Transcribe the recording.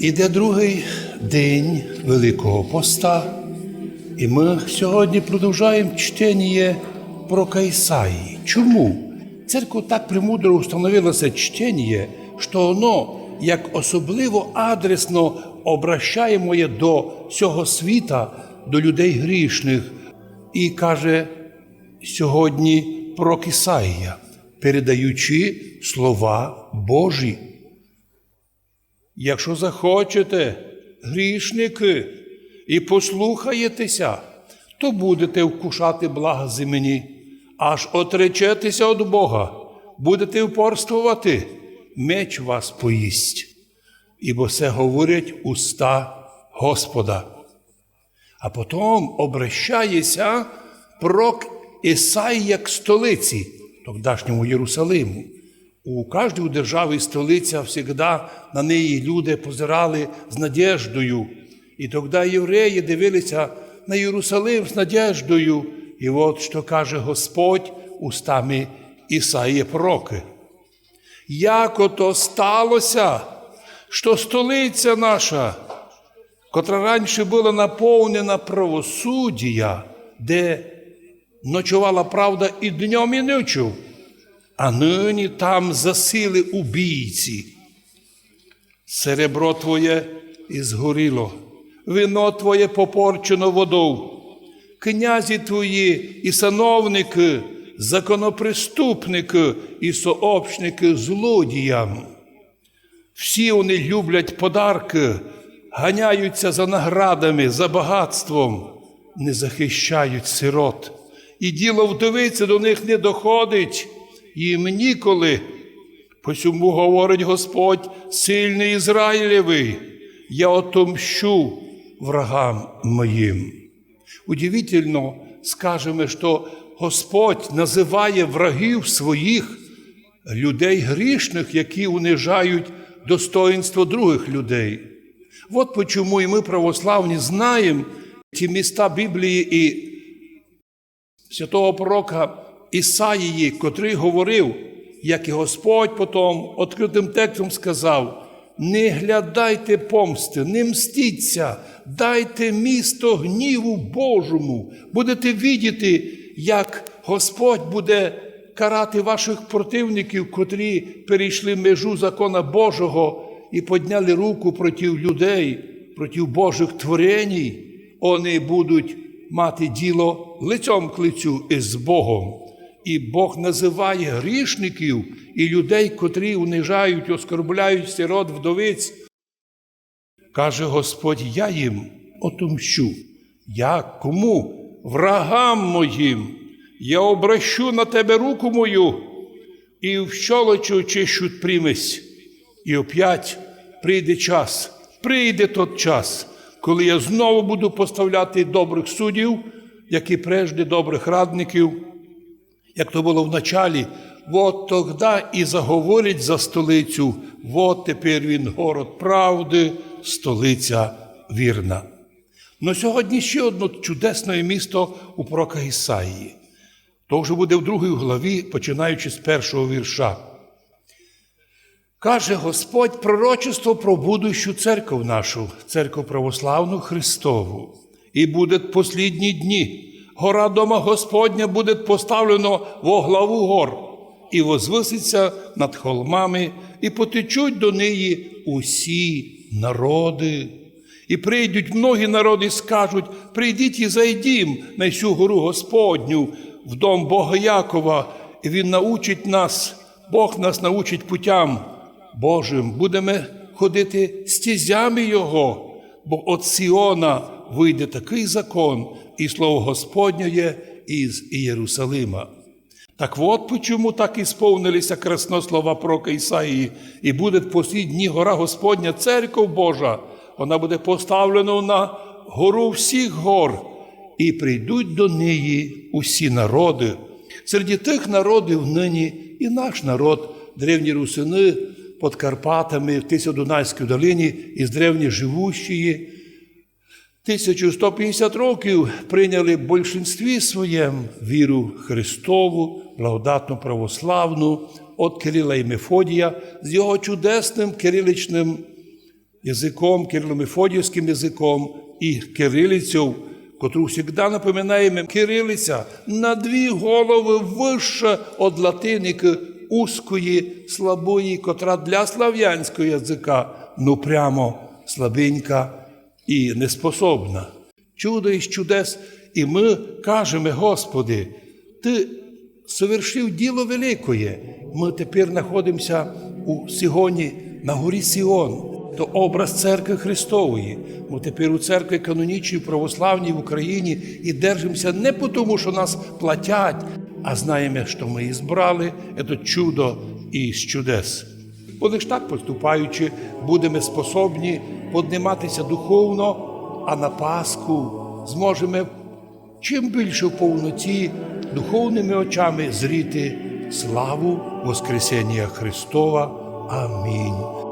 Іде другий день Великого Поста, і ми сьогодні продовжуємо чтення про Кайсаї. Чому? Церква так премудро установила це чтення, що воно як особливо адресно обращає моє до цього світа, до людей грішних, і каже сьогодні про Кисаїя, передаючи слова Божі. Якщо захочете, грішники, і послухаєтеся, то будете вкушати блага земні, аж отречетеся від Бога, будете упорствувати, меч вас поїсть, ібо це говорять уста Господа. А потім обращається пророк Ісай як столиці тогдашньому Єрусалиму. У кожній державі столиця завжди на неї люди позирали з надіждою. І тоді євреї дивилися на Єрусалим з надіждою. І от що каже Господь устами Ісаї пророки. Як ото сталося, що столиця наша, котра раніше була наповнена правосуддя, де ночувала правда і днем, і ночью, а нині там засили убійці. Серебро твоє і згоріло, вино твоє попорчено водою, князі твої і сановники, законоприступники і сообщники злодіям. Всі вони люблять подарки, ганяються за наградами, за багатством, не захищають сирот. І діло вдовиці до них не доходить, їм ніколи. Посьому говорить Господь, сильний Ізраїлевий, я отомщу врагам моїм. Удивительно скажемо, що Господь називає врагів своїх людей грішних, які унижають достоинство других людей. От почому і ми, православні, знаємо ті міста Біблії і святого пророка Ісаїї, котрий говорив, як і Господь потім відкритим текстом сказав: не глядайте помсти, не мстіться, дайте місто гніву Божому, будете видіти, як Господь буде карати ваших противників, котрі перейшли межу закона Божого і підняли руку проти людей, проти Божих творень, вони будуть мати діло лицем к лицю із Богом. І Бог називає грішників і людей, котрі унижають, оскорбляють сирот вдовиць. Каже Господь, я їм отомщу. Я кому? Врагам моїм. Я обращу на тебе руку мою і в щолочу чищуть примесь. І опять прийде час, прийде тот час, коли я знову буду поставляти добрих суддів, як і прежде добрих радників, як то було в началі, от тогда і заговорить за столицю, от тепер він город правди, столиця вірна. Но сьогодні ще одне чудесне місто у пророка Ісаїї. То вже буде в другій главі, починаючи з першого вірша. Каже Господь пророчество про будущу церкву нашу, церкву православну Христову. І буде послідні дні. Гора дома Господня буде поставлено во главу гор, і возвиситься над холмами, і потечуть до неї усі народи. І прийдуть многі народи і скажуть: прийдіть і зайдім на цю гору Господню, в дом Бога Якова, і Він научить нас, Бог нас научить путям Божим. Будемо ходити стізями Його, бо от Сіона вийде такий закон, і слово Господнє із Єрусалима. Так от почому так і сповнилися красно слова пророка Ісаїї, і буде сі дні гора Господня, церков Божа, вона буде поставлена на гору всіх гор, і прийдуть до неї усі народи. Серед тих народів нині і наш народ, древні русини під Карпатами в Тисячодунайській долині із древні живущі. 1150 років прийняли в більшинстві своєму віру Христову, благодатну православну, от Кирила і Мефодія з його чудесним кириличним язиком, кирило-мефодіївським язиком і кирилицю, котру завжди напоминаємо, кирилиця на дві голови вища від латиники узкої, слабої, котра для слав'янського язика, ну прямо слабенька і неспособна. Чудо із чудес, і ми кажемо, Господи, Ти совершив діло великое. Ми тепер знаходимося у Сігоні на горі Сіон. То образ церкви Христової. Ми тепер у церкві канонічній православній в Україні і держимося не тому, що нас платять, а знаємо, що ми і збрали це чудо із чудес. Бо лиш так поступаючи, будемо способні підніматися духовно, а на Пасху зможемо чим більше в повноті духовними очами зріти славу Воскресення Христова. Амінь.